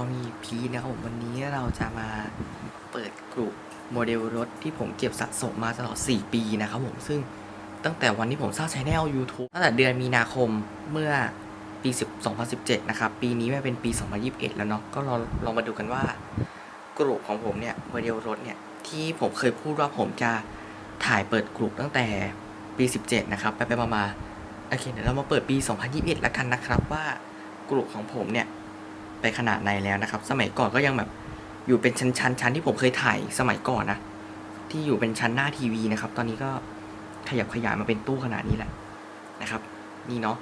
วัสดีครับมีช่องในคอมีพีนะครับผมวันนี้เราจะมาเปิดกลุ่มโมเดลรถที่ผมเก็บสะสมมาตลอด 4 ปีนะครับผมซึ่งตั้งแต่วันที่ผมสร้างช anel YouTube ตั้งแต่เดือนมีนาคมเมื่อปี2017 นะครับ ปีนี้ไม่เป็นปี 2021 แล้วเนาะก็ลองลองมาดูกันว่ากลุ่มของผมเนี่ยโมเดลรถเนี่ยที่ผมเคยพูดว่าผมจะถ่ายเปิดกลุ่มตั้งแต่ปี 17 นะครับ ไปไปมามาโอเคเดี๋ยวเรามาเปิดปี 2021 แล้วกันนะครับว่ากลุ่มของผมเนี่ย ไปขนาดไหนแล้วนะครับ สมัยก่อนก็ยังแบบอยู่เป็นชั้นชั้นชั้นที่ผมเคยถ่ายสมัยก่อนนะ ที่อยู่เป็นชั้นหน้าทีวีนะครับ ตอนนี้ก็ขยับขยายมาเป็นตู้ขนาดนี้แหละนะครับ นี่เนาะ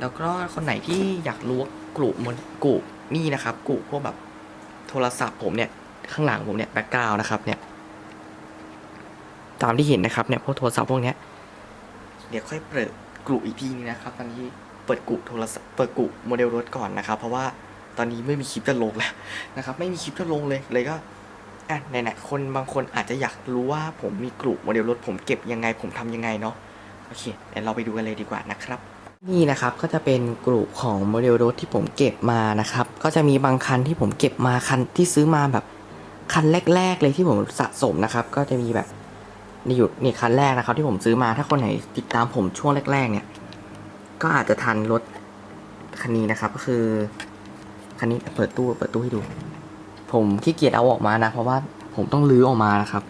แล้วก็คนไหนที่อยากรู้วกลุ่มมนกลุ่มนี่นะครับกลุ่มพวกแบบโทรศัพท์ผมเนี่ยข้างหลังผมเนี่ยแบ็กกราวนะครับเนี่ยตามที่เห็นนะครับเนี่ยพวกโทรศัพท์พวกเนี้ยเดี๋ยวค่อยเปิดกลุ่มอีกทีนึงนะครับ ตอนนี้เปิดกลุ่มโทรศัพท์เปิดกลุ่มโมเดลรถก่อนนะครับ เพราะว่า ตอนนี้ไม่มีคลิปจะลงแล้วนะครับ ไม่มีคลิปจะลงเลยเลยก็อะไหนๆคนบางคนอาจจะอยากรู้ว่าผมมีกลุ่มโมเดลรถผมเก็บยังไง ผมทำยังไงเนาะโอเคเดี๋ยวเราไปดูกันเลยดีกว่านะครับ นี่นะครับก็จะเป็นกลุ่มของโมเดลรถที่ผมเก็บมานะครับ ก็จะมีบางคันที่ผมเก็บมาคันที่ซื้อมาแบบคันแรก ๆ เลยที่ผมสะสมนะครับ ก็จะมีแบบนี่อยู่นี่คันแรกนะครับ ที่ผมซื้อมาถ้าคนไหนติดตามผมช่วงแรก ๆ เนี่ย ก็อาจจะทันรถคันนี้นะครับ ก็คือ คันนี้เปิดตู้เปิดตู้ให้ดู ผมขี้เกียจเอาออกมานะ เพราะว่าผมต้องลื้อออกมานะครับ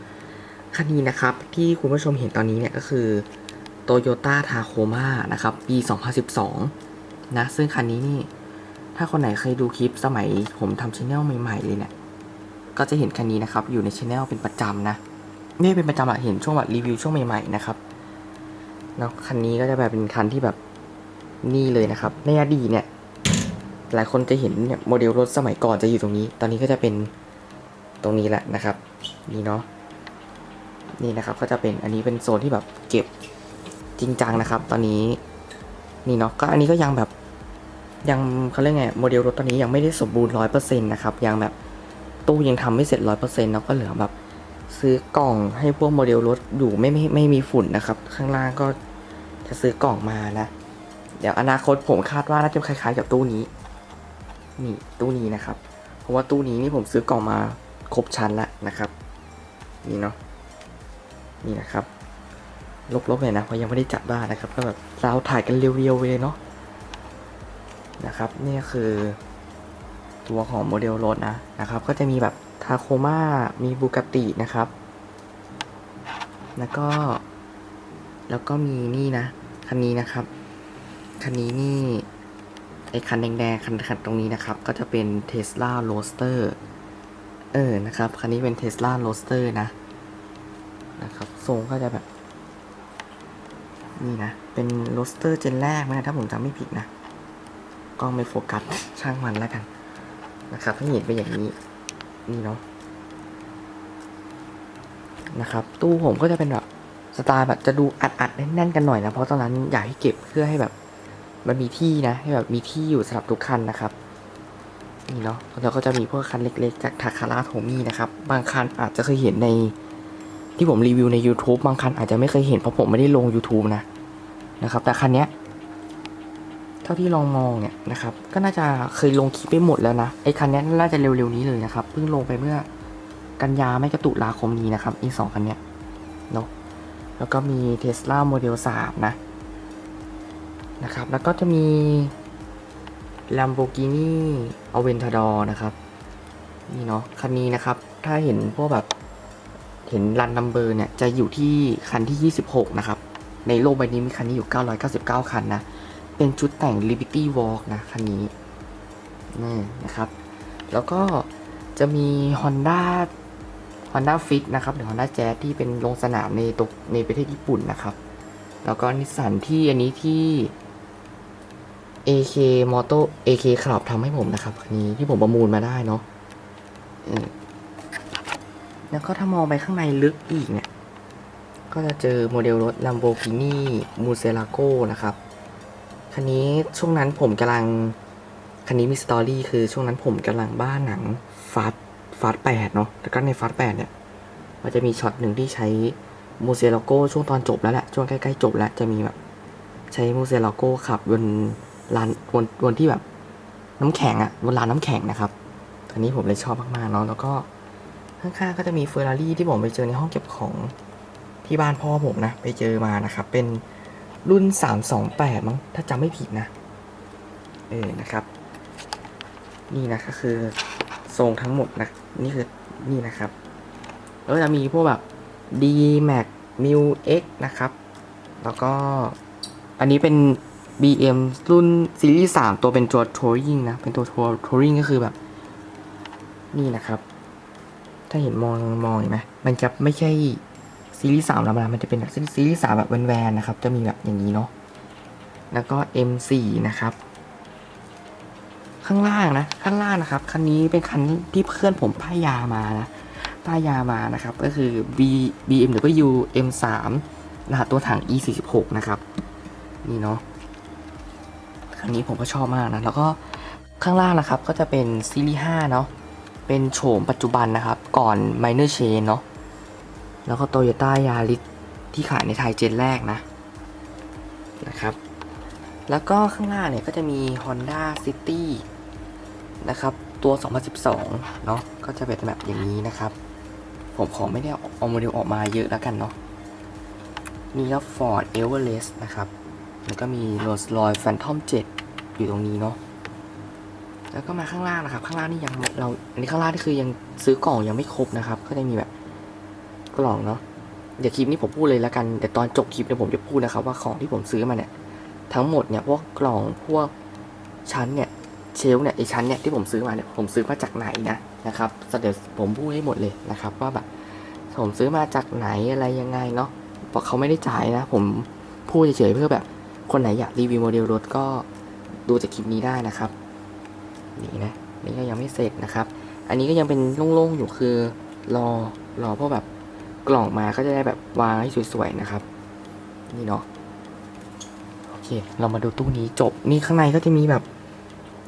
คันนี้นะครับที่คุณผู้ชมเห็นตอนนี้เนี่ยก็คือ Toyota Tacoma นะครับปี 2012 นะ ซึ่งคันนี้นี่ ถ้าคนไหนเคยดูคลิปสมัยผมทำช anel ใหม่ๆเลยเนี่ย ก็จะเห็นคันนี้นะครับ อยู่ในช anel เป็นประจำนะไม่เป็นประจำอะเห็นช่วงแบบรีวิวช่วงใหม่ๆนะครับแล้วคันนี้ก็จะแบบเป็นคันที่แบบนี่เลยนะครับ ในอดีตเนี่ย หลายคนจะเห็นเนี่ยโมเดลรถสมัยก่อนจะอยู่ตรงนี้ ตอนนี้ก็จะเป็นตรงนี้แหละนะครับ นี่เนาะนี่นะครับก็จะเป็นอันนี้เป็นโซนที่แบบเก็บจริงจังนะครับ ตอนนี้นี่เนาะก็อันนี้ก็ยังแบบยังเขาเรียกไงโมเดลรถตอนนี้ยังไม่ได้สมบูรณ์ร้อยเปอร์เซ็นต์นะครับยังแบบตู้ยังทำไม่เสร็จร้อยเปอร์เซ็นต์เนาะก็เหลือแบบซื้อกล่องให้พวกโมเดลรถอยู่ไม่ไม่ไม่มีฝุ่นนะครับ ข้างล่างก็จะซื้อกล่องมานะ เดี๋ยวอนาคตผมคาดว่าน่าจะคล้ายๆกับตู้นี้ นี่ตู้นี้นะครับ เพราะว่าตู้นี้นี่ผมซื้อกล่องมาครบชั้นแล้วนะครับ นี่เนาะนี่นะครับลบๆเลยนะเพราะยังไม่ได้จัดบ้านนะครับ ก็แบบเราถ่ายกันเรียวๆไปเลยเนาะนะครับนี่คือ ตัวของโมเดลรถนะนะครับ ก็จะมีแบบทาโคมามีบูกตินะครับ แล้วก็ แล้วก็มีนี่นะ คันนี้นะครับ คันนี้นี่ ไอคันแดงๆคันคันตรงนี้นะครับ ก็จะเป็น Tesla Roadster เออ นะครับ คันนี้เป็น Tesla Roadster นะ นะครับ ทรงก็จะแบบ นี่นะ เป็น Roadster เจนแรกนะถ้าผมจำไม่ผิดนะ กล้องไม่โฟกัส ช่างมันแล้วกัน นะครับให้เห็นเป็นอย่างนี้ นี่เนาะ นะครับ ตู้ผมก็จะเป็นแบบสไตล์แบบจะดูอัดๆแน่นๆกันหน่อยนะ เพราะตอนนั้นอยากให้เก็บเพื่อให้แบบ มันมีที่นะให้แบบมีที่อยู่สำหรับทุกคันนะครับนี่เนาะแล้วก็จะมีพวกคันเล็กๆ จากทาคาร่าโทมี่นะครับ บางคันอาจจะเคยเห็นใน ที่ผมรีวิวใน YouTube บางคันอาจจะไม่เคยเห็นเพราะผมไม่ได้ลง YouTube นะนะครับ แต่คันเนี้ยเท่าที่ลองมองเนี่ยนะครับ ก็น่าจะเคยลงคลิปไปหมดแล้วนะไอ้คันเนี้ยน่าจะเร็วๆนี้เลยนะครับเพิ่งลงไปเมื่อกันยาไม่กระตุลาคมนี้นะครับอีสองคันเนี้ยเนาะแล้วก็มี Tesla Model 3 นะ นะครับ แล้วก็จะมี Lamborghini Aventador นะครับ นี่เนาะคันนี้นะครับ ถ้าเห็นพวกแบบเห็นรันนัมเบอร์เนี่ย จะอยู่ที่คันที่ 26 นะครับ ในโลกใบนี้มีคันนี้อยู่ 999 คันนะ เป็นชุดแต่ง Liberty Walk นะ คันนี้นี่นะครับ แล้วก็จะมี Honda Honda Fit นะครับ หรือ Honda Jazz ที่เป็นลงสนามในตกในประเทศญี่ปุ่นนะครับ แล้วก็นิสสันที่อันนี้ที่ AK Moto AK Club ทำให้ผมนะครับคันนี้ที่ผมประมูลมาได้เนาะแล้วก็ถ้ามองไปข้างในลึกอีกเนี่ย ก็จะเจอโมเดลรถ Lamborghini Murcielago นะครับ คันนี้ช่วงนั้นผมกำลัง คันนี้มีสตอรี่คือช่วงนั้นผมกำลังบ้านหนังฟาสฟาสแปดเนาะแล้วก็ในฟาสแปดเนี่ย มันจะมีช็อตหนึ่งที่ใช้มูเซโลโก้ช่วงตอนจบแล้วแหละ ช่วงใกล้ ๆ จบแล้วจะมีแบบ ใช้มูเซโลโก้ขับบน ลานบนบนที่แบบน้ำแข็งอะบนรางน้ำแข็งนะครับอันนี้ผมเลยชอบมากๆเนาะแล้วก็ข้างๆก็จะมีเฟอร์รารี่ที่ผมไปเจอในห้องเก็บของที่บ้านพ่อผมนะ ไปเจอมานะครับเป็นรุ่น 328 มั้งถ้าจำไม่ผิดนะ เออนะครับ นี่นะก็คือทรงทั้งหมดนะนี่คือนี่นะครับ แล้วจะมีพวกแบบ D Max m u X นะครับ แล้วก็อันนี้เป็น BM รุ่นซีรีส์3ตัวเป็นตัว Touring นะ เป็นตัว Touring ก็คือแบบ นี่นะครับ ถ้าเห็นมองมองเห็นไหมมันจะไม่ใช่ซีรีส์3ธรรมดามันจะเป็นแบบซีรีส์3แบบแวนๆนะครับ จะมีแบบอย่างนี้เนาะแล้วก็ M4 นะครับ ข้างล่างนะ ข้างล่างนะครับ คันนี้เป็นคันที่เพื่อนผมป้ายยามานะป้ายยามานะครับ ก็คือ B BMW M3 รหัสตัวถัง E46 นะครับ นี่เนาะ คันนี้ผมก็ชอบมากนะ แล้วก็ข้างล่างนะครับก็จะเป็นซีรีส์5เนาะ เป็นโฉมปัจจุบันนะครับ ก่อน Minor Chain เนาะ แล้วก็ Toyota Yaris ที่ขายในไทยเจนแรกนะ นะครับ แล้วก็ข้างล่างเนี่ยก็จะมี Honda City นะครับ ตัว 2012 เนาะ ก็จะเป็นแบบอย่างนี้นะครับ ผมขอไม่ได้อาเอาโมเดลออกมาเยอะแล้วกันเนาะ นี่ก็ Ford Everest นะครับ แล้วก็มี Rolls Royce Phantom 7อยู่ตรงนี้เนาะแล้วก็มาข้างล่างนะครับ ข้างล่างนี่ยังเราอันนี้ข้างล่างนี่คือยังซื้อกล่องยังไม่ครบนะครับ ก็จะมีแบบกล่องเนาะเดี๋ยวคลิปนี้ผมพูดเลยแล้วกันแต่ตอนจบคลิปเนี่ยผมจะพูดนะครับ ว่าของที่ผมซื้อมาเนี่ย ทั้งหมดเนี่ยพวกกล่องพวกชั้นเนี่ยเชลเนี่ยไอชั้นเนี่ยที่ผมซื้อมาเนี่ยผมซื้อมาจากไหนนะนะครับเดี๋ยวผมพูดให้หมดเลยนะครับ ว่าแบบผมซื้อมาจากไหนอะไรยังไงเนาะเพราะเขาไม่ได้จ่ายนะ ผมพูดเฉยๆเพื่อแบบ คนไหนอยากรีวิวโมเดลรถก็ดูจากคลิปนี้ได้นะครับ นี่นะ นี่ก็ยังไม่เสร็จนะครับ อันนี้ก็ยังเป็นโล่งๆอยู่คือรอรอพวกแบบกล่องมาก็จะได้แบบวางให้สวยๆนะครับ นี่เนาะโอเค เรามาดูตู้นี้จบนี่ข้างในก็จะมีแบบ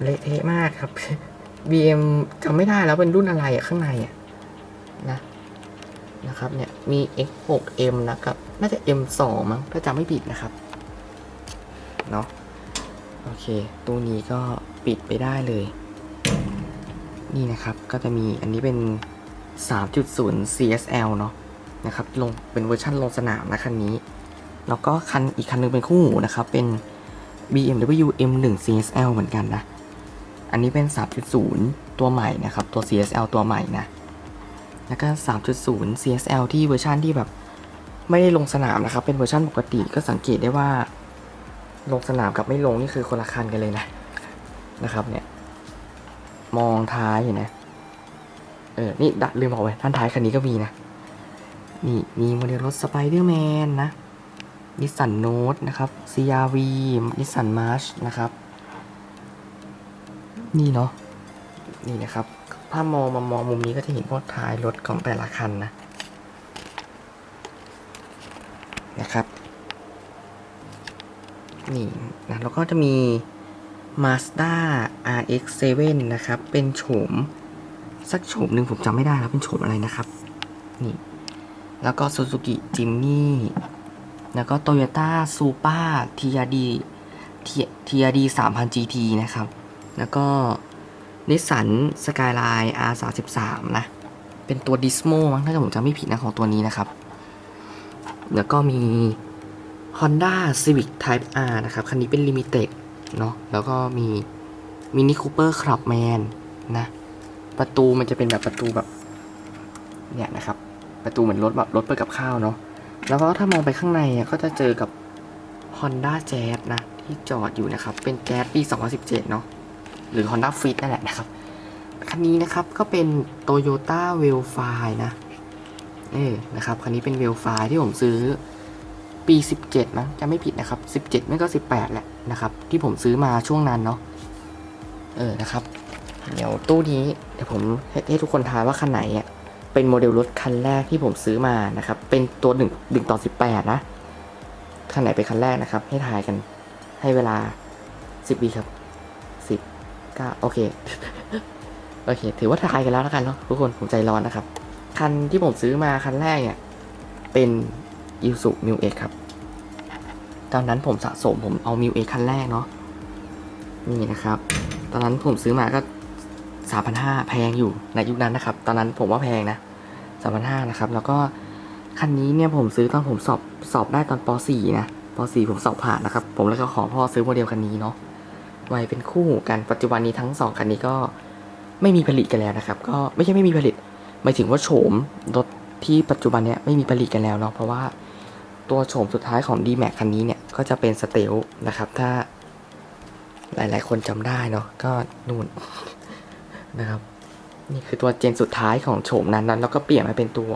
เละเทะมากครับ BM จำไม่ได้แล้วเป็นรุ่นอะไรอะข้างในอะนะนะครับเนี่ยมี X6M นะครับน่าจะ M2 มั้งถ้าจำไม่ผิดนะครับ เนาะโอเคตู้นี้ก็ปิดไปได้เลย นี่นะครับก็จะมีอันนี้เป็น 3.0 CSL เนาะนะครับลงเป็นเวอร์ชันลงสนามนะคันนี้ แล้วก็คันอีกคันหนึงเป็นคู่หูนะครับเป็น BMW M1 CSL เหมือนกันนะ อันนี้เป็น 3.0 ตัวใหม่นะครับ ตัว CSL ตัวใหม่นะ แล้วก็ 3.0 CSL ที่เวอร์ชันที่แบบไม่ได้ลงสนามนะครับ เป็นเวอร์ชันปกติก็สังเกตได้ว่า ลงสนามกับไม่ลงนี่คือคนละคันกันเลยนะนะครับ เนี่ย มองท้ายเห็นไหมเออ นี่ดัดลืมบอกไว้ท่านท้ายคันนี้ก็มีนะ นี่มีโมเดลรถสไปเดอร์แมนนะนิสสันโนตนะครับ CRV นิสสันมาร์ชนะครับ นี่เนาะ นี่นะครับ ถ้ามองมามองมุมนี้ก็จะเห็นพวกท้ายรถของแต่ละคันนะ นะครับ นี่นะแล้วก็จะมี Mazda RX-7 นะครับ เป็นโฉม สักโฉมหนึ่งผมจำไม่ได้แล้วเป็นโฉมอะไรนะครับ นี่ แล้วก็ Suzuki Jimny แล้วก็ Toyota Supra TRD TRD 3000 GT นะครับ แล้วก็ Nissan Skyline R33 นะ เป็นตัว Dismo มั้งถ้าผมจำไม่ผิดนะของตัวนี้นะครับ แล้วก็มี Honda Civic Type R นะครับ คันนี้เป็น Limited เนาะแล้วก็มี Mini Cooper Clubman นะ ประตูมันจะเป็นแบบประตูแบบ เนี่ยนะครับ ประตูเหมือนรถแบบรถเปิดกับข้าวเนาะแล้วก็ถ้ามองไปข้างในอะก็จะเจอกับ Honda Jazz นะ ที่จอดอยู่นะครับ เป็นแจ๊สปี 2017 เนาะหรือ Honda Fit นั่นแหละนะครับ คันนี้นะครับก็เป็น Toyota w e l f i นะเออนะครับ คันนี้เป็น w e l f i ที่ผมซื้อ ปี 17 นะจะไม่ผิดนะครับ 17 ไม่ก็ 18 แหละนะครับ ที่ผมซื้อมาช่วงนั้นเนาะเออนะครับ เดี๋ยวตู้นี้เดี๋ยวผมให้ให้ทุกคนทายว่าคันไหนอะเป็นโมเดลรถคันแรกที่ผมซื้อมานะครับ เป็นตัวหนึ่งหนึ่งต่อสิบแปดนะคันไหนเป็นคันแรกนะครับ ให้ทายกันให้เวลาสิบวิครับสิบก้าโอเคโอเค ถือว่าทายกันแล้วแล้วกันเนาะทุกคนผมใจร้อนนะครับ คันที่ผมซื้อมาคันแรกเนี่ยเป็น อิสุมิวเอ็กครับ ตอนนั้นผมสะสมผมเอามิวเอ็กคันแรกเนาะ นี่นะครับ ตอนนั้นผมซื้อมาก็สามพันห้าแพงอยู่ในยุคนั้นนะครับ ตอนนั้นผมว่าแพงนะสามพันห้านะครับ แล้วก็คันนี้เนี่ยผมซื้อตอนผมสอบสอบได้ตอนป .4 นะป .4 ผมสอบผ่านนะครับ ผมแล้วก็ขอพ่อซื้อโมเดลคันนี้เนาะไว้เป็นคู่กันปัจจุบันนี้ทั้งสองคันนี้ก็ไม่มีผลิตกันแล้วนะครับ ก็ไม่ใช่ไม่มีผลิตหมายถึงว่าโฉมรถ ที่ปัจจุบันเนี้ยไม่มีผลิตกันแล้วเนาะเพราะว่าตัวโฉมสุดท้ายของ d m a x คันนี้เนี่ย ก็จะเป็นสเตลนะครับ ถ้าหลายๆ คนจำได้เนาะก็นู่นนะครับ นี่คือตัวเจนสุดท้ายของโฉมนั้นนั้นแล้วก็เปลี่ยนมาเป็นตัว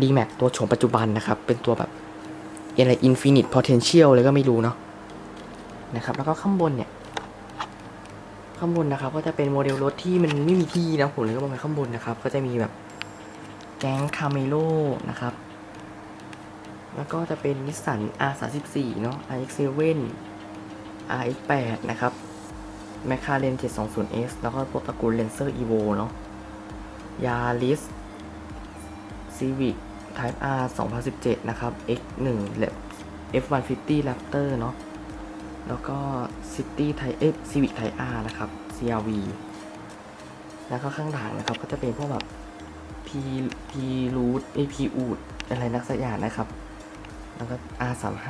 d m a x ตัวโฉมปัจจุบันนะครับ เป็นตัวแบบอะไร Infinite Potential เลยก็ไม่รู้เนาะนะครับ แล้วก็ข้างบนเนี่ย ข้างบนนะครับ ก็จะเป็นโมเดลรถที่มันไม่มีที่นะผมเลยก็มาไว้ข้างบนนะครับ ก็จะมีแบบ แก๊งคาเมโลนะครับ แล้วก็จะเป็นนิสสัน R34 เนาะ RX7 RX8 นะครับ McLaren 720S แล้วก็พวกตระกูล Lancer Evo เนาะ Yaris Civic Type R 2017 นะครับ X1 และ F150 Raptor เนาะ แล้วก็ City Type เอ๊ะ Civic Type R นะครับ CRV แล้วก็ข้างหลังนะครับก็จะเป็นพวกแบบ P P Root เอ้ P Oot อะไรนักสักอย่างนะครับ แล้วก็ R35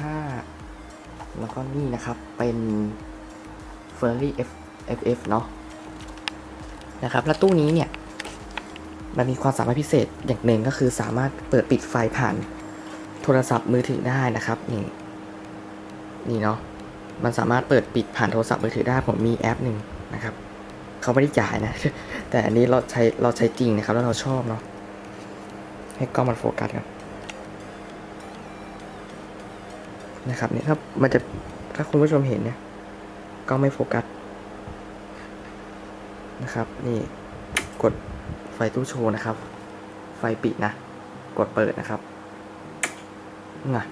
แล้วก็นี่นะครับเป็น Ferrari F FF เนาะนะครับ แล้วตู้นี้เนี่ย มันมีความสามารถพิเศษอย่างหนึ่งก็คือสามารถเปิดปิดไฟผ่านโทรศัพท์มือถือได้นะครับ นี่นี่เนาะมันสามารถเปิดปิดผ่านโทรศัพท์มือถือได้ผมมีแอปหนึ่งนะครับเขาไม่ได้จ่ายนะ แต่อันนี้เราใช้เราใช้จริงนะครับ แล้วเราชอบเนาะ ให้กล้องมันโฟกัสกันนะครับเนี่ยถ้ามันจะถ้าคุณผู้ชมเห็นเนี่ยก็ไม่โฟกัสนะครับนี่กดไฟตู้โชว์นะครับ ไฟปิดนะ กดเปิดนะครับน่ะ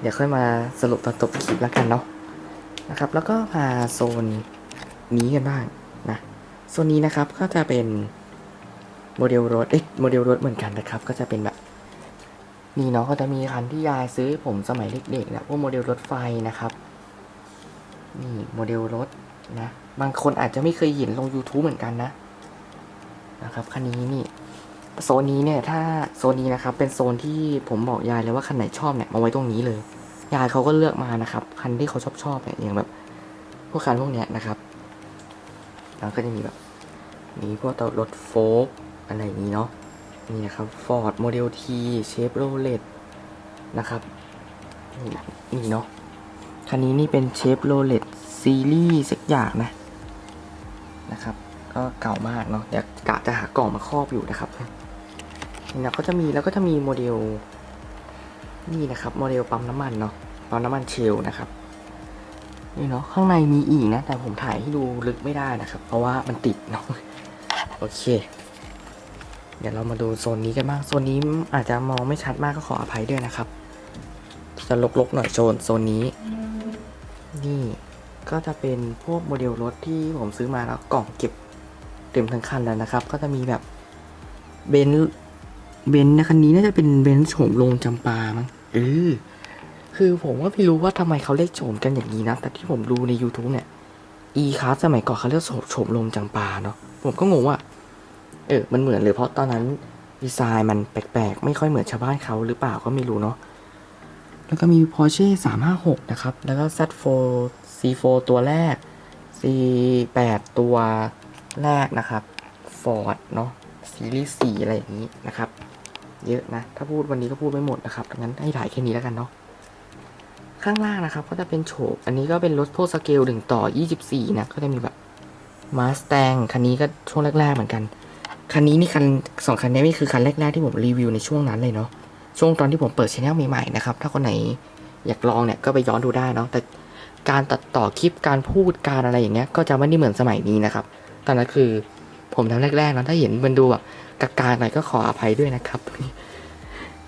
เดี๋ยวค่อยมาสรุปตอนจบคลิปแล้วกันเนาะนะครับ แล้วก็มาโซนนี้กันบ้างนะโซนนี้นะครับก็จะเป็น โมเดลรถเอ๊ะโมเดลรถเหมือนกันนะครับ ก็จะเป็นแบบนี่เนาะก็จะมีคันที่ยายซื้อให้ผมสมัยเด็กๆนะพวกโมเดลรถไฟนะครับนี่โมเดลรถนะ บางคนอาจจะไม่เคยเห็นลง YouTube เหมือนกันนะนะครับคันนี้นี่โซนนี้เนี่ยถ้าโซนนี้นะครับ เป็นโซนที่ผมบอกยายเลยว่าคันไหนชอบเนี่ยมาไว้ตรงนี้เลย ยายเขาก็เลือกมานะครับคันที่เขาชอบชอบเนี่ยอย่างแบบ พวกคันพวกเนี้ยนะครับแล้วก็จะมีแบบมีพวกตัวรถโฟล์ก อะไรอย่างนี้เนาะนี่นะครับ Ford Model T Chevrolet นะครับ นี่นี่เนาะคันนี้นี่เป็น Chevrolet ซีรีส์สักอย่างนะนะครับ ก็เก่ามากเนาะเดี๋ยวกะจะหากล่องมาครอบอยู่นะครับนี่นะก็จะมีแล้วก็จะมีโมเดลนี่นะครับโมเดลปั๊มน้ำมันเนาะปั๊มน้ำมันเชลนะครับนี่เนาะข้างในมีอีกนะ แต่ผมถ่ายให้ดูลึกไม่ได้นะครับ เพราะว่ามันติดเนาะโอเค เดี๋ยวเรามาดูโซนนี้กันบ้าง โซนนี้อาจจะมองไม่ชัดมากก็ขออภัยด้วยนะครับ จะลกๆหน่อยโซนโซนนี้ นี่ก็จะเป็นพวกโมเดลรถที่ผมซื้อมาแล้วกล่องเก็บเต็มทั้งคันแล้วนะครับ ก็จะมีแบบเบนซ์เบนซ์นะคันนี้น่าจะเป็นเบนซ์โฉมลงจำปามั้งเออคือผมก็ไม่รู้ว่าทำไมเขาเรียกโฉมกันอย่างนี้นะ แต่ที่ผมดูใน YouTube เนี่ย e c a r สมัยก่อนเขาเรียกโฉมโฉมลงจำปาเนาะผมก็งงว่าเออ มันเหมือนเลยเพราะตอนนั้นดีไซน์มันแปลกๆ ไม่ค่อยเหมือนชาวบ้านเขาหรือเปล่าก็ไม่รู้เนาะ แล้วก็มี Porsche 356 นะครับ แล้วก็ Z4 C4 ตัวแรก C8 ตัวแรกนะครับ Ford เนาะซีรีส์4อะไรอย่างนี้นะครับ เยอะนะ ถ้าพูดวันนี้ก็พูดไม่หมดนะครับดังนั้นให้ถ่ายแค่นี้แล้วกันเนาะข้างล่างนะครับ ก็จะเป็นโฉบอันนี้ก็เป็นรถโพสเกลถึงต่อ 24 นะ ก็จะมีแบบมาส t ต n คันนี้ก็ช่วงแรกๆเหมือนกัน คันนี้นี่คันสองคันนี้นี่คือคันแรกๆที่ผมรีวิวในช่วงนั้นเลยเนาะช่วงตอนที่ผมเปิดช anel ใหม่ๆนะครับถ้าคนไหนอยากลองเนี่ยก็ไปย้อนดูได้เนาะแต่การตัดต่อคลิปการพูดการอะไรอย่างเงี้ยก็จะไม่ได้เหมือนสมัยนี้นะครับ ตอนนั้นคือผมทำแรกๆเนาะถ้าเห็นมันดูแบบกากๆหน่อยก็ขออภัยด้วยนะครับ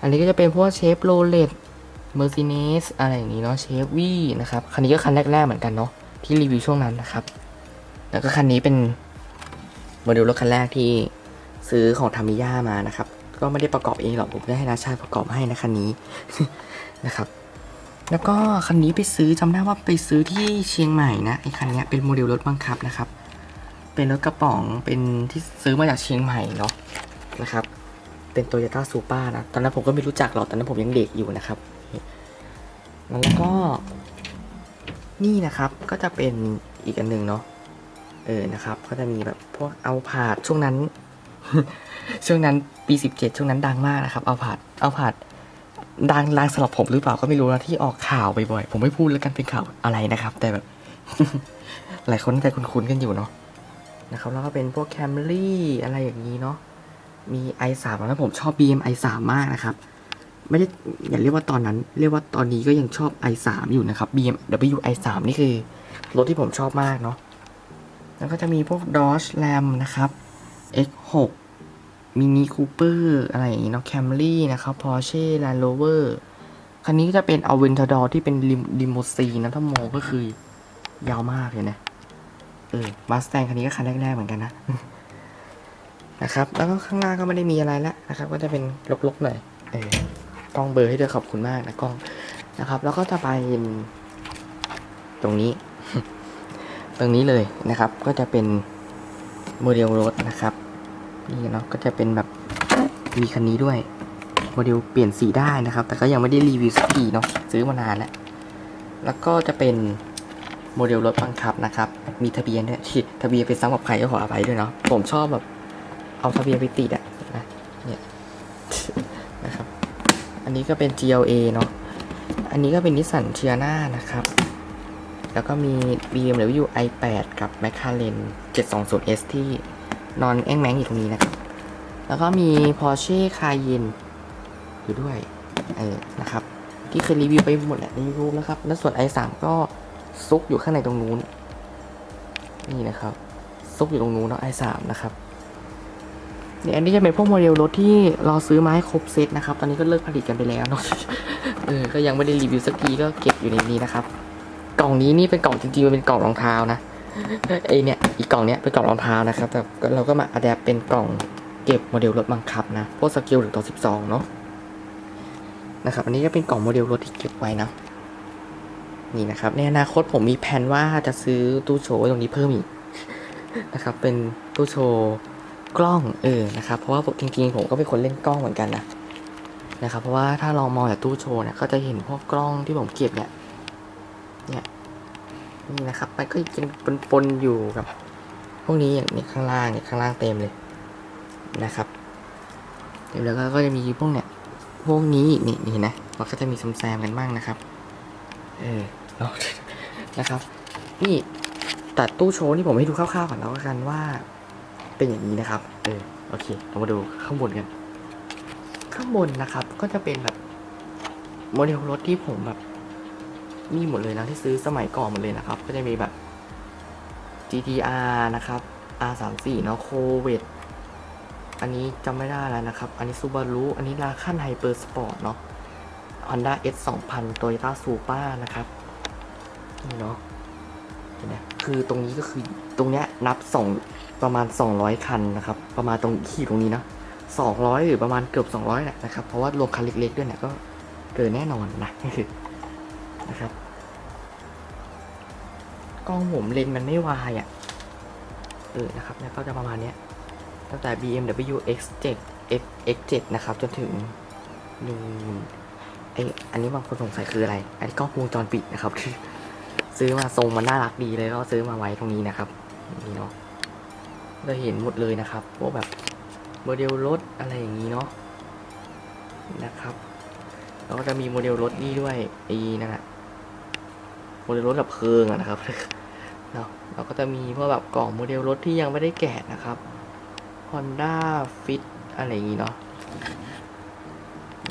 อันนี้ก็จะเป็นพวกเชฟโรเลตเมอร์ซิเนสอะไรอย่างนี้เนาะเชฟวี่นะครับ คันนี้ก็คันแรกๆเหมือนกันเนาะที่รีวิวช่วงนั้นนะครับ แล้วก็คันนี้เป็นโมเดลรถคันแรกที่ ซื้อของทามิยามานะครับ ก็ไม่ได้ประกอบเองหรอกผมได้ให้นาชาติประกอบให้นะคันนี้นะครับ แล้วก็คันนี้ไปซื้อจำได้ว่าไปซื้อที่เชียงใหม่นะไอ้คันนี้เป็นโมเดลรถบังคับนะครับ เป็นรถกระป๋องเป็นที่ซื้อมาจากเชียงใหม่เนาะนะครับ เป็นโตโยต้าซูเปอร์นะตอนนั้นผมก็ไม่รู้จักหรอกตอนนั้นผมยังเด็กอยู่นะครับแล้วก็ นี่นะครับก็จะเป็นอีกอันหนึ่งเนาะเออนะครับ ก็จะมีแบบพวกเอาผาดช่วงนั้น ช่วงนั้นปี 17 ช่วงนั้นดังมากนะครับ เอาผาดเอาผาดดังดังสำหรับผมหรือเปล่าก็ไม่รู้นะที่ออกข่าวบ่อยๆผมไม่พูดแล้วกันเป็นข่าวอะไรนะครับ แต่แบบ หลายคนน่าจะคุ้นๆกันอยู่เนาะนะครับ แล้วก็เป็นพวกแคมรี่อะไรอย่างนี้เนาะมี i3 แล้วผมชอบ BM i3 มากนะครับ ไม่ได้อย่าเรียกว่าตอนนั้น เรียกว่าตอนนี้ก็ยังชอบ i3 อยู่นะครับ BMW i3 นี่คือรถที่ผมชอบมากเนาะแล้วก็จะมีพวก Dodge Ram นะครับ X6 มินิคูเปอร์อะไรอย่างนี้เนาะแคมรี่นะครับ Porsche Land Rover คันนี้ก็จะเป็น Aventador ที่เป็นลิมลิมูซีนนะถ้ามองก็คือยาวมากเลยนะเออมาส t ต n คันนี้ก็คันแรกๆเหมือนกันนะนะครับ แล้วก็ข้างหน้าก็ไม่ได้มีอะไรแล้วนะครับ ก็จะเป็นลกๆหน่อยเออกล้องเบอร์ให้ด้วยขอบคุณมากนะกล้องนะครับ แล้วก็จะไปตรงนี้ ตรงนี้เลยนะครับ ก็จะเป็นโมเดลรถนะครับ นี่เนาะก็จะเป็นแบบมีคันนี้ด้วยโมเดลเปลี่ยนสีได้นะครับ แต่ก็ยังไม่ได้รีวิวสักทีเนาะซื้อมานานแล้วแล้วก็จะเป็นโมเดลรถบังคับนะครับ มีทะเบียนด้วยที่ทะเบียนเป็นซ้ำกับใครก็ขออภัยด้วยเนาะผมชอบแบบเอาทะเบียนไปติดอะนะเนี่ยนะครับ อันนี้ก็เป็น GLA เนาะอันนี้ก็เป็นนิสสันเทียนานะครับ แล้วก็มี BMW i8 กับ McLaren 720S ที่ นอนแอ้งแมงอยู่ตรงนี้นะครับ แล้วก็มี Porsche Cayenne อยู่ด้วย เออ นะครับ ที่เคยรีวิวไปหมดแหละใน YouTube นะครับ แล้วส่วน i3 ก็ซุกอยู่ข้างในตรงนู้น นี่นะครับ ซุกอยู่ตรงนู้นเนาะ i3 นะครับเนี่ยอันนี้จะเป็นพวกโมเดลรถที่เราซื้อมาให้ครบเซตนะครับ ตอนนี้ก็เลิกผลิตกันไปแล้วเนาะ เออ ก็ยังไม่ได้รีวิวสักทีก็เก็บอยู่ในนี้นะครับ กล่องนี้นี่เป็นกล่องจริงๆมันเป็นกล่องรองเท้านะ ไอเนี่ยอีกกล่องเนี้ยเป็นกล่องรองเท้านะครับ แต่เราก็มาอัดแอปเป็นกล่องเก็บโมเดลรถบังคับนะ พวกสเกลหนึ่งต่อสิบสองเนาะนะครับ อันนี้ก็เป็นกล่องโมเดลรถที่เก็บไว้นะ นี่นะครับ ในอนาคตผมมีแผนว่าจะซื้อตู้โชว์ตรงนี้เพิ่มอีกนะครับ เป็นตู้โชว์กล้องเออ นะครับ เพราะว่าจริงๆ ผมก็เป็นคนเล่นกล้องเหมือนกันนะ นะครับ เพราะว่าถ้าเรามองจากตู้โชว์เนี่ย ก็จะเห็นพวกกล้องที่ผมเก็บเนี่ย นี่นะครับ มันก็ยังปนๆอยู่กับ พวกนี้อย่างนี้ข้างล่างเนี่ยข้างล่างเต็มเลยนะครับเดี๋ยวแล้วก็จะมีพวกเนี่ยพวกนี้อีกนี่นี่นะมันก็จะมีแซมๆกันบ้างนะครับ เออเนาะนะครับ นี่ตัดตู้โชว์นี่ผมให้ดูคร่าวๆก่อนแล้วกันว่า เป็นอย่างนี้นะครับ เออโอเคเรามาดูข้างบนกัน ข้างบนนะครับ ก็จะเป็นแบบโมเดลรถที่ผมแบบ มีหมดเลยนะที่ซื้อสมัยก่อนหมดเลยนะครับ ก็จะมีแบบ GTR นะครับ R34 เนาะโคเวตอันนี้จำไม่ได้แล้วนะครับ อันนี้ Subaru อันนี้ลาคันไฮเปอร์สปอร์ตเนาะ Honda S 2000 Toyota Supra นะครับนี่เนาะเห็นไหมคือตรงนี้ก็คือตรงเนี้ยนับสองประมาณ 200 คันนะครับ ประมาณตรงขีดตรงนี้เนาะ200 หรือประมาณเกือบ 200แหละนะครับ เพราะว่ารวมคันเล็กๆด้วยเนี่ยก็เกินแน่นอนนะ นะครับกล้องผมเลนมันไม่วายอะ เออ นะครับเนี่ยก็จะประมาณนี้ตั้งแต่ BMW X7 F X7 นะครับ จนถึงนู่นไออันนี้บางคนสงสัยคืออะไร อันนี้กล้องวงจรปิดนะครับ ซื้อมาทรงมันน่ารักดีเลยก็ซื้อมาไว้ตรงนี้นะครับ นี่เนาะเราเห็นหมดเลยนะครับพวกแบบโมเดลรถอะไรอย่างนี้เนาะนะครับ แล้วก็จะมีโมเดลรถนี่ด้วยไอ้นั่นแหะ โมเดลรถดับเพลิงอะนะครับเนาะเราก็จะมีพวกแบบกล่องโมเดลรถที่ยังไม่ได้แกะนะครับ Honda Fit อะไรอย่างงี้เนาะ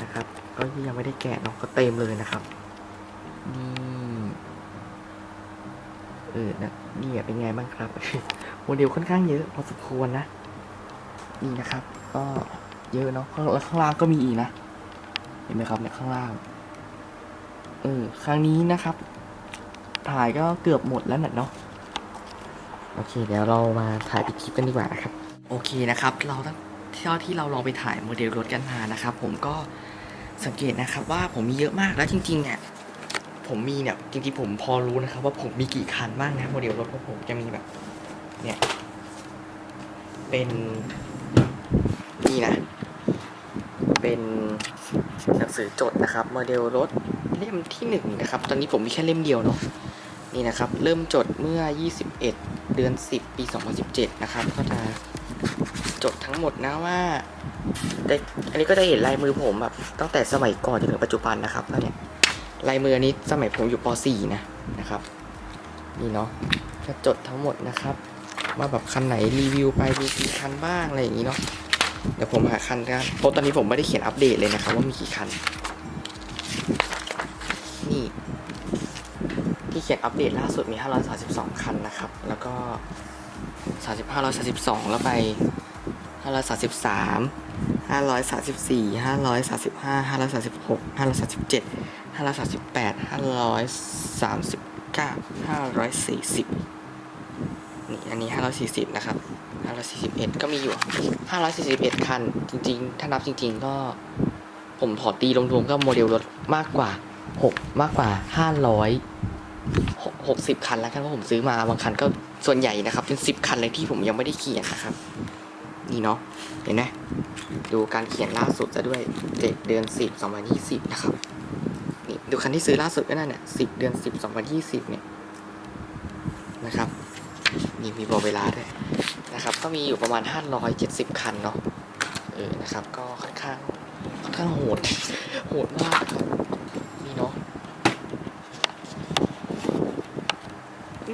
นะครับ ก็ยังไม่ได้แกะเนาะก็เต็มเลยนะครับนี่เออนะนี่อะเป็นไงบ้างครับ โมเดลค่อนข้างเยอะพอสมควรนะนี่นะครับ ก็เยอะเนาะข้างแล้วข้างล่างก็มีอีกนะ เห็นไหมครับเนี่ยข้างล่าง เออครั้งนี้นะครับ ถ่ายก็เกือบหมดแล้วน่ะเนาะโอเค เดี๋ยวเรามาถ่ายปิดคลิปกันดีกว่านะครับ โอเคนะครับ เราตั้งเที่ยวที่เราลองไปถ่ายโมเดลรถกันมานะครับ ผมก็สังเกตนะครับว่าผมมีเยอะมากแล้วจริงๆเนี่ยผมมีเนี่ยจริงๆผมพอรู้นะครับ ว่าผมมีกี่คันบ้างนะโมเดลรถของผมจะมีแบบเนี่ยเป็นนี่นะ เป็นหนังสือจดนะครับโมเดลรถเล่มที่หนึ่งนะครับ ตอนนี้ผมมีแค่เล่มเดียวเนาะ นี่นะครับ เริ่มจดเมื่อ 21 เดือน 10 ปี 2017 นะครับ ก็จะจดทั้งหมดนะว่าได้อันนี้ก็จะเห็นลายมือผมแบบตั้งแต่สมัยก่อนจนถึงปัจจุบันนะครับแล้วเนี่ยลายมืออันนี้สมัยผมอยู่ป .4 นะนะครับนี่เนาะก็จดทั้งหมดนะครับว่าแบบคันไหนรีวิวไปมีกี่คันบ้างอะไรอย่างนี้เนาะเดี๋ยวผมหาคันกันเพราะตอนนี้ผมไม่ได้เขียนอัปเดตเลยนะครับว่ามีกี่คัน ที่เขียนอัปเดตล่าสุดมี 532 คันนะครับ แล้วก็ 35 132 แล้วไป 533 534 535 536 537 538 539 540 นี่อันนี้ 540 นะครับ 541 ก็มีอยู่ 541 คัน จริงๆ ถ้านับจริง ๆ ก็ ผมขอตีรวมๆ ก็โมเดลรถมากกว่า 6 มากกว่า 500 60คันแล้วกันเพราะผมซื้อมาบางคันก็ส่วนใหญ่นะครับเป็น10คันเลยที่ผมยังไม่ได้เขียนนะครับ นี่เนาะเห็นไหมดูการเขียนล่าสุดจะด้วย7เดือน10 2020นยี่สิบนะครับนี่ดูคันที่ซื้อล่าสุดก็นั่นเนี่ย10เดือน10 2020เนี่ยนะครับนี่มีบอกเวลาด้วยนะครับ ก็มีอยู่ประมาณ570คันเนาะเออนะครับ ก็ค่อนข้างค่อนข้างโหดโหดมากครับ นี่เนาะ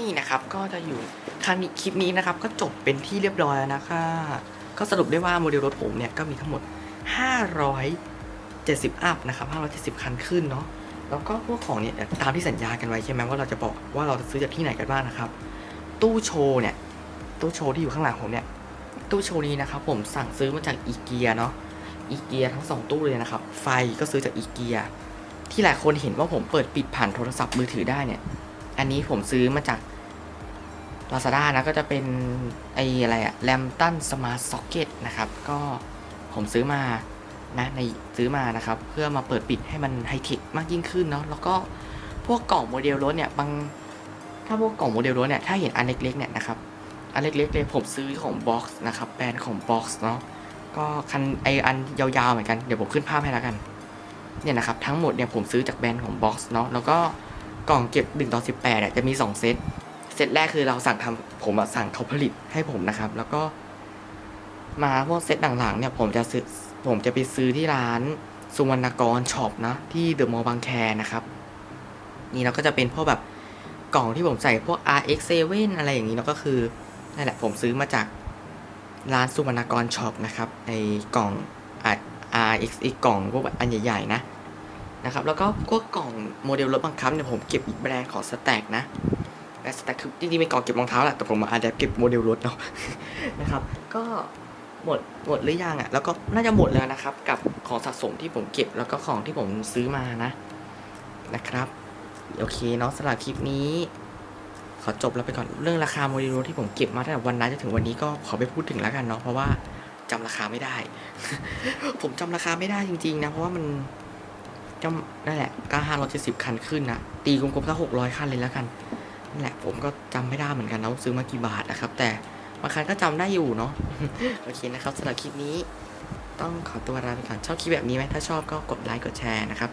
นี่นะครับก็จะอยู่คันนี้คลิปนี้นะครับก็จบเป็นที่เรียบร้อยแล้วนะคะก็สรุปได้ว่าโมเดลรถผมเนี่ยก็มีทั้งหมด 570 อัพนะครับ570 คันขึ้นเนาะแล้วก็พวกของเนี่ยตามที่สัญญากันไว้ใช่ไหมว่าเราจะบอกว่าเราจะซื้อจากที่ไหนกันบ้างนะครับ ตู้โชว์เนี่ยตู้โชว์ที่อยู่ข้างหลังผมเนี่ยตู้โชว์นี้นะครับผมสั่งซื้อมาจากอีเกียเนาะอีเกียทั้งสองตู้เลยนะครับ ไฟก็ซื้อจากอีเกียที่หลายคนเห็นว่าผมเปิดปิดผ่านโทรศัพท์มือถือได้เนี่ย อันนี้ผมซื้อมาจาก Lazada นะก็จะเป็นไออะไรอะ Lambton Smart Socket นะครับ ก็ผมซื้อมานะในซื้อมานะครับ เพื่อมาเปิดปิดให้มันไฮเทคมากยิ่งขึ้นเนาะแล้วก็พวกกล่องโมเดลรถเนี่ยบางถ้าพวกกล่องโมเดลรถเนี่ยถ้าเห็นอันเล็กๆเนี่ยนะครับอันเล็กๆเลยผมซื้อของ Box นะครับแบรนด์ของ Box เนาะก็คันไออันยาวๆเหมือนกันเดี๋ยวผมขึ้นภาพให้แล้วกันเนี่ยนะครับทั้งหมดเนี่ยผมซื้อจากแบรนด์ของ Box เนาะแล้วก็กล่องเก็บ1ต่อ18เนี่ยจะมี 2 เซต เซตแรกคือเราสั่งทำผมสั่งเขาผลิตให้ผมนะครับ แล้วก็ มาพวกเซตหลังๆเนี่ยผมจะซื้อผมจะไปซื้อที่ร้านสุวรรณกรช็อปนะ ที่เดอะมอลล์บางแคนะครับ นี่เราก็จะเป็นพวกแบบกล่องที่ผมใส่พวก RX7 อะไรอย่างนี้แล้วก็คือนั่นแหละผมซื้อมาจากร้านสุวรรณกรช็อปนะครับไอ้กล่อง RX อีกกล่องพวกอันใหญ่ๆนะนะครับ แล้วก็พวกกล่องโมเดลรถบังคับเนี่ยผมเก็บอีกแบรนด์ของสแต็กนะ แต่คือจริงๆเป็นกล่องเก็บรองเท้าแหละแต่ผมมาอาจจะเก็บโมเดลรถเนาะนะครับ ก็หมดหมดหรือยังอะ แล้วก็น่าจะหมดแล้วนะครับ กับของสะสมที่ผมเก็บแล้วก็ของที่ผมซื้อมานะนะครับ โอเคเนาะสำหรับคลิปนี้ ขอจบแล้วไปก่อนเรื่องราคาโมเดลรถที่ผมเก็บมาตั้งแต่วันนั้นจนถึงวันนี้ก็ขอไปพูดถึงแล้วกันเนาะเพราะว่าจำราคาไม่ได้ ผมจำราคาไม่ได้จริงๆนะเพราะว่ามันจำนั่นแหละก็ห้าร้อยเจ็ดสิบคันขึ้นนะตีกลมๆสักหกร้อยคันเลยแล้วกัน นั่นแหละผมก็จำไม่ได้เหมือนกันนะว่าซื้อมากี่บาทนะครับ แต่บางครั้งก็จำได้อยู่เนาะโอเคนะครับสำหรับคลิปนี้ ต้องขอตัวลาไปก่อนชอบคลิปแบบนี้ไหมถ้าชอบก็กดไลค์กดแชร์นะครับ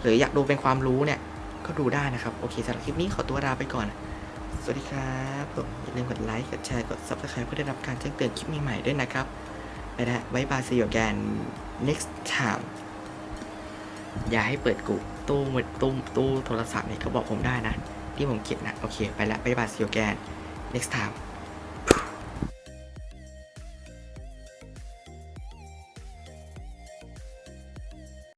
หรืออยากดูเป็นความรู้เนี่ยก็ดูได้นะครับโอเคสำหรับคลิปนี้ขอตัวลาไปก่อน สวัสดีครับผมอย่าลืมกดไลค์กดแชร์กด subscribe เพื่อได้รับการแจ้งเตือนคลิปใหม่ๆด้วยนะครับไปแล้วไว้บาย see you again next time อย่าให้เปิดกูตู้มือตู้ตู้โทรศัพท์เนี่ยก็บอกผมได้นะ ที่ผมเขียนนะโอเค ไปแล้วบ๊ายบาย see you again next time